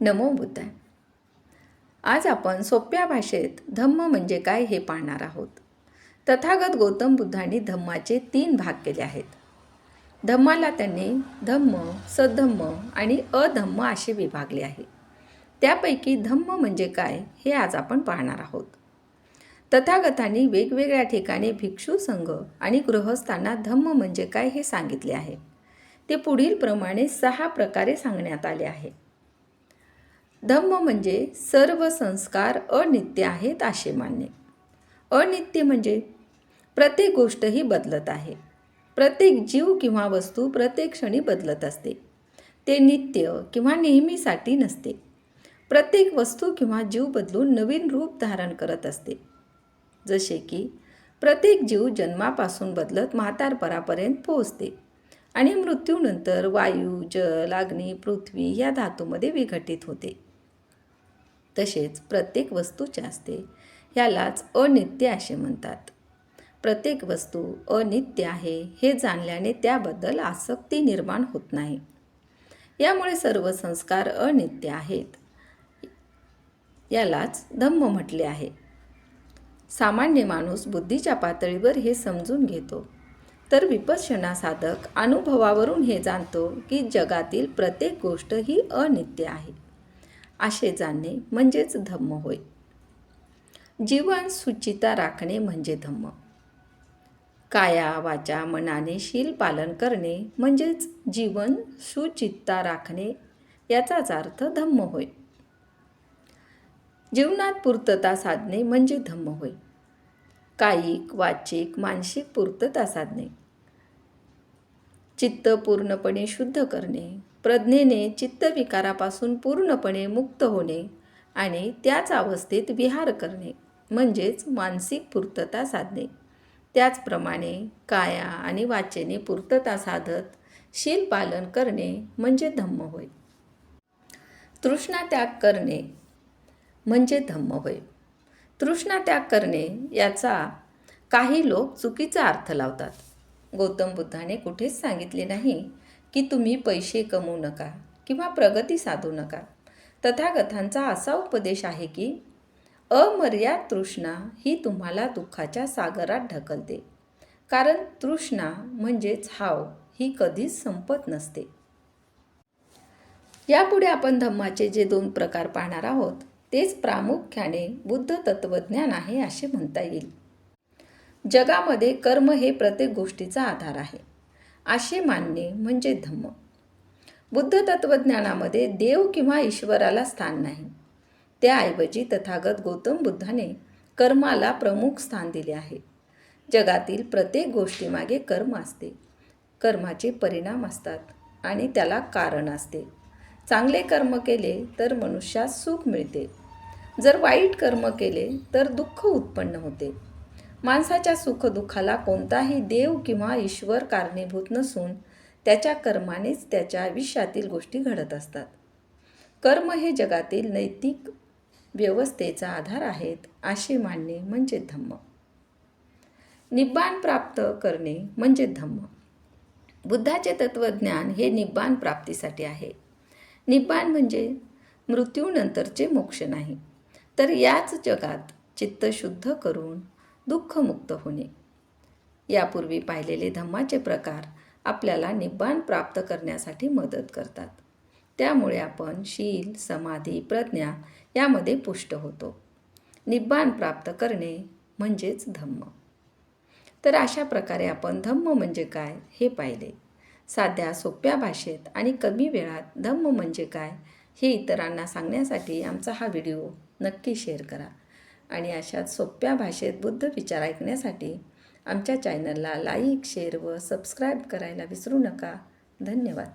नमो बुद्धाय आज आपण सोप्या भाषेत धम्म म्हणजे काय हे पाहणार आहोत. तथागत गौतम बुद्धांनी धम्माचे तीन भाग केले आहेत. धम्माला त्यांनी धम्म सधम्म आणि अधम्म असे विभागले आहे. त्यापैकी धम्म म्हणजे काय हे आज आपण पाहणार आहोत. तथागतांनी वेगवेगळ्या ठिकाणी भिक्षू संघ आणि गृहस्थांना धम्म म्हणजे काय हे सांगितले आहे. ते पुढील प्रमाणे सहा प्रकारे सांगण्यात आले आहे. धम्म म्हणजे सर्व संस्कार अनित्य आहेत असे मानणे. अनित्य म्हणजे प्रत्येक गोष्ट ही बदलत आहे. प्रत्येक जीव किंवा वस्तू प्रत्येक क्षणी बदलत असते. ते नित्य किंवा नेहमीसाठी नसते. प्रत्येक वस्तू किंवा जीव बदलून नवीन रूप धारण करत असते. जसे की प्रत्येक जीव जन्मापासून बदलत म्हातारपरापर्यंत पोहोचते आणि मृत्यूनंतर वायू जल अग्नी पृथ्वी या धातूमध्ये विघटित होते. तसेच प्रत्येक वस्तूचे असते ह्यालाच अनित्य असे म्हणतात. प्रत्येक वस्तू अनित्य आहे हे जाणल्याने त्याबद्दल आसक्ती निर्माण होत नाही. यामुळे सर्व संस्कार अनित्य आहेत. यालाच धम्म म्हटले आहे. सामान्य माणूस बुद्धीच्या पातळीवर हे समजून घेतो. तर विपश्यना साधक अनुभवावरून हे जाणतो की जगातील प्रत्येक गोष्ट ही अनित्य आहे. असे जाणणे म्हणजेच धम्म होय. जीवन सुचिता राखणे म्हणजे धम्म. काया वाचा मनाने शील पालन करणे म्हणजेच जीवन सुचित्ता राखणे याचाच अर्थ धम्म होय. जीवनात पूर्तता साधणे म्हणजे धम्म होय. कायिक वाचिक मानसिक पूर्तता साधणे. चित्त पूर्णपणे शुद्ध करणे प्रज्ञेने चित्तविकारापासून पूर्णपणे मुक्त होणे आणि त्याच अवस्थेत विहार करणे म्हणजेच मानसिक पूर्तता साधणे. त्याचप्रमाणे काया आणि वाचेने पूर्तता साधत शील पालन करणे म्हणजे धम्म होय. तृष्णा त्याग करणे म्हणजे धम्म होय. तृष्णा त्याग करणे याचा काही लोक चुकीचा अर्थ लावतात. गौतम बुद्धाने कुठेच सांगितले नाही की तुम्ही पैसे कमवू नका किंवा प्रगती साधू नका. तथागतांचा असा उपदेश आहे की अमर्याद तृष्णा ही तुम्हाला दुःखाच्या सागरात ढकलते. कारण तृष्णा म्हणजेच हाव ही कधीच संपत नसते. यापुढे आपण धम्माचे जे दोन प्रकार पाहणार आहोत तेच प्रामुख्याने बुद्ध तत्त्वज्ञान आहे असे म्हणता येईल. जगामध्ये कर्म हे प्रत्येक गोष्टीचा आधार आहे. असे मानणे म्हणजे धम्म. बुद्ध तत्वज्ञानामध्ये देव किंवा ईश्वराला स्थान नाही. त्याऐवजी तथागत गौतम बुद्धाने कर्माला प्रमुख स्थान दिले आहे. जगातील प्रत्येक गोष्टीमागे कर्म असते. कर्माचे परिणाम असतात आणि त्याला कारण असते. चांगले कर्म केले तर मनुष्यास सुख मिळते. जर वाईट कर्म केले तर दुःख उत्पन्न होते. माणसाच्या सुखदुःखाला कोणताही देव किंवा ईश्वर कारणीभूत नसून त्याच्या कर्मानेच त्याच्या आयुष्यातील गोष्टी घडत असतात. कर्म हे जगातील नैतिक व्यवस्थेचा आधार आहेत असे मानणे म्हणजे धम्म. निब्बाण प्राप्त करणे म्हणजे धम्म. बुद्धाचे तत्त्वज्ञान हे निब्बाण प्राप्तीसाठी आहे. निब्बाण म्हणजे मृत्यूनंतरचे मोक्ष नाही. तर याच जगात चित्त शुद्ध करून दुःखमुक्त होणे. यापूर्वी पाहिलेले धम्माचे प्रकार आपल्याला निब्बाण प्राप्त करण्यासाठी मदत करतात. त्यामुळे आपण शील समाधी प्रज्ञा यामध्ये पुष्ट होतो. निब्बाण प्राप्त करणे म्हणजेच धम्म. तर अशा प्रकारे आपण धम्म म्हणजे काय हे पाहिले. साध्या सोप्या भाषेत आणि कमी वेळात धम्म म्हणजे काय हे इतरांना सांगण्यासाठी आमचा हा व्हिडिओ नक्की शेअर करा. आणि अशाच सोप्या भाषेत बुद्ध विचार ऐकण्यासाठी आमच्या चॅनलला लाईक शेअर व सबस्क्राईब करायला विसरू नका. धन्यवाद.